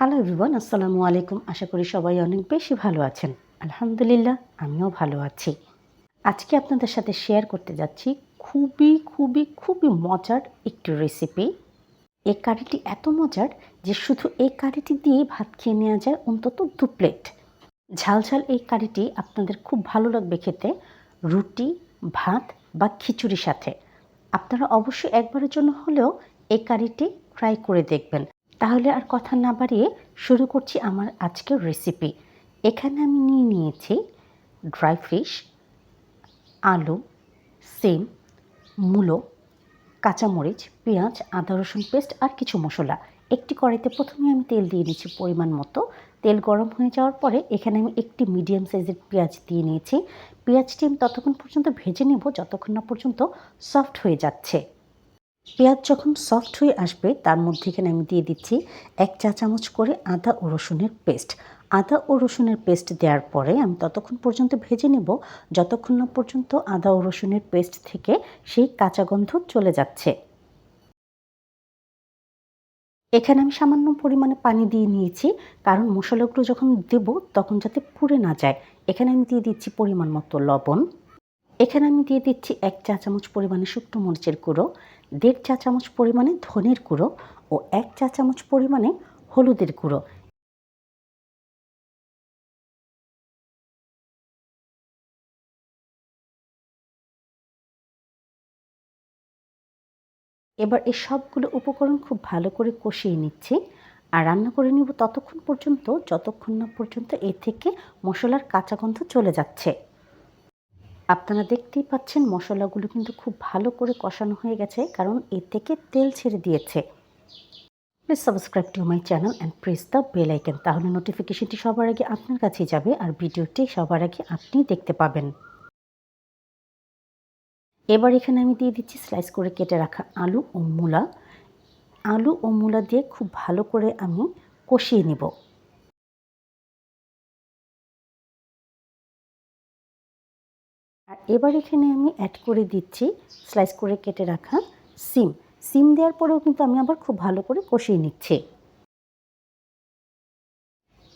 Hello everyone আসসালামু আলাইকুম আশা করি সবাই অনেক বেশি ভালো আছেন। আলহামদুলিল্লাহ, আমিও ভালো আছি। আজকে আপনাদের সাথে শেয়ার করতে যাচ্ছি খুবই খুবই খুবই মজার একটি রেসিপি এই কারিটি এত মজার যে শুধু এই কারিটি দিয়ে ভাত খেয়ে নেওয়া যায় অন্তত দু প্লেট ঝাল ঝাল এই কারিটি আপনাদের খুব ভালো লাগবে খেতে রুটি, ভাত বা খিচুড়ির সাথে। আপনারা অবশ্যই একবারের জন্য হলেও এই কারিটি ট্রাই করে দেখবেন। তাহলে আর কথা না বাড়িয়ে শুরু করছি আমার আজকের রেসিপি এখানে আমি নিয়ে নিয়েছি ড্রাই ফিশ আলু, সিম, মূলো, কাঁচামরিচ, পেঁয়াজ, আদা, রসুন পেস্ট আর কিছু মশলা। একটি কড়াইতে প্রথমে আমি তেল দিয়ে নিয়েছি পরিমাণ মতো। তেল গরম হয়ে যাওয়ার পরে এখানে আমি একটি মিডিয়াম সাইজের পেঁয়াজ দিয়ে নিয়েছি। পেঁয়াজটি আমি ততক্ষণ পর্যন্ত ভেজে নেব, যতক্ষণ না পর্যন্ত সফট হয়ে যাচ্ছে। পেঁয়াজ যখন সফট হয়ে আসবে, তার মধ্যে এখানে আমি দিয়ে দিচ্ছি এক চা চামচ করে আদা ও রসুনের পেস্ট আদা ও রসুনের পেস্ট দেওয়ার পরে আমি ততক্ষণ পর্যন্ত ভেজে নেব, যতক্ষণ না পর্যন্ত আদা ও রসুনের পেস্ট থেকে সেই কাঁচা গন্ধ চলে যাচ্ছে। এখানে আমি সামান্য পরিমাণে পানি দিয়ে নিয়েছি, কারণ মশলাগুলো যখন দেব তখন যাতে পুড়ে না যায়। এখানে আমি দিয়ে দিচ্ছি পরিমাণ মতো লবণ। এখানে আমি দিয়ে দিচ্ছি এক চা চামচ পরিমাণে শুকনো মরিচের গুঁড়ো। দেড় চা চামচ পরিমাণে ধনের গুঁড়ো ও এক চা চামচ পরিমাণে হলুদের গুঁড়ো। এবার এই সবগুলো উপকরণ খুব ভালো করে কষিয়ে নিচ্ছি আর রান্না করে নিব ততক্ষণ পর্যন্ত, যতক্ষণ না পর্যন্ত এ থেকে মশলার কাঁচা গন্ধ চলে যাচ্ছে। আপনারা দেখতেই পাচ্ছেন মশলাগুলো কিন্তু খুব ভালো করে কষানো হয়ে গেছে, কারণ এর থেকে তেল ছেড়ে দিয়েছে। Please subscribe to my channel and press the bell icon তাহলে নোটিফিকেশনটি সবার আগে আপনার কাছেই যাবে আর ভিডিওটি সবার আগে আপনি দেখতে পাবেন। এবার এখানে আমি দিয়ে দিচ্ছি স্লাইস করে কেটে রাখা আলু ও মূলা। আলু ও মূলা দিয়ে খুব ভালো করে আমি কষিয়ে নেব। আর এবার এখানে আমি অ্যাড করে দিচ্ছি স্লাইস করে কেটে রাখা সিম। সিম দেওয়ার পরেও কিন্তু আমি আবার খুব ভালো করে কষিয়ে নিচ্ছি।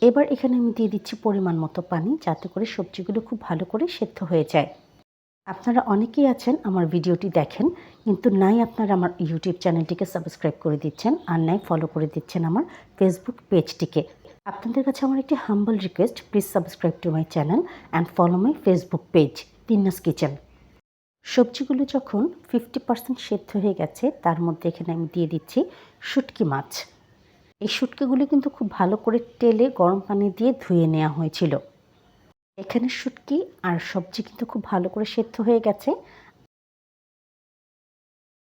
এবার এখানে আমি দিয়ে দিচ্ছি পরিমাণ মতো পানি, যাতে করে সবজিগুলো খুব ভালো করে সেদ্ধ হয়ে যায়। আপনারা অনেকেই আছেন আমার ভিডিওটি দেখেন, কিন্তু নাই আপনারা আমার ইউটিউব চ্যানেলটিকে সাবস্ক্রাইব করে দিচ্ছেন, আর নাই ফলো করে দিচ্ছেন আমার ফেসবুক পেজটিকে আপনাদের কাছে আমার একটি humble request please subscribe to my channel and follow my Facebook page Tinna's kitchen. সবজিগুলো যখন ফিফটি পার্সেন্ট সেদ্ধ হয়ে গেছে, তার মধ্যে এখানে আমি দিয়ে দিচ্ছি শুটকি মাছ। এই শুটকিগুলো কিন্তু খুব ভালো করে তেলে গরম পানি দিয়ে ধুয়ে নেওয়া হয়েছিল। এখানে শুটকি আর সবজি কিন্তু খুব ভালো করে সেদ্ধ হয়ে গেছে।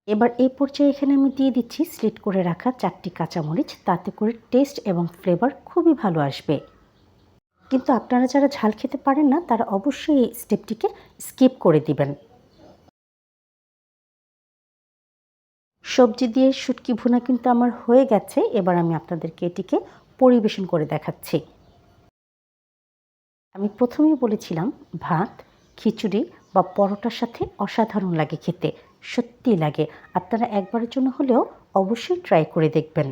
এবার এই পর্যায়ে এখানে আমি দিয়ে দিচ্ছি স্লিট করে রাখা চারটি কাঁচামরিচ, তাতে করে টেস্ট এবং ফ্লেভার খুবই ভালো আসবে। কিন্তু আপনারা যারা ঝাল খেতে পারেন না, তারা অবশ্যই এই স্টেপটিকে স্কিপ করে দিবেন। সবজি দিয়ে শুটকি ভুনা কিন্তু আমার হয়ে গেছে, এবার আমি আপনাদেরকে এটিকে পরিবেশন করে দেখাচ্ছি। আমি প্রথমেই বলেছিলাম, ভাত, খিচুড়ি বা পরোটার সাথে অসাধারণ লাগে খেতে সত্যি লাগে। আপনারা একবারের জন্য হলেও অবশ্যই ট্রাই করে দেখবেন।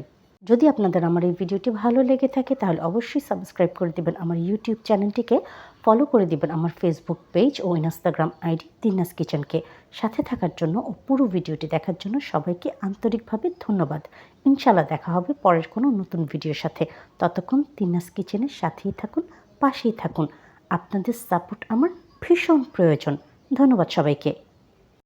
যদি আপনাদের আমার এই ভিডিওটি ভালো লেগে থাকে, তাহলে অবশ্যই সাবস্ক্রাইব করে দেবেন আমার ইউটিউব চ্যানেলটিকে ফলো করে দিবেন আমার ফেসবুক পেজ ও ইনস্টাগ্রাম আইডি তিনাস কিচেনকে। সাথে থাকার জন্য ও পুরো ভিডিওটি দেখার জন্য সবাইকে আন্তরিকভাবে ধন্যবাদ। ইনশাল্লাহ দেখা হবে পরের কোনো নতুন ভিডিওর সাথে। ততক্ষণ তিনাস কিচেনের সাথেই থাকুন, পাশেই থাকুন। আপনাদের সাপোর্ট আমার ভীষণ প্রয়োজন। ধন্যবাদ সবাইকে।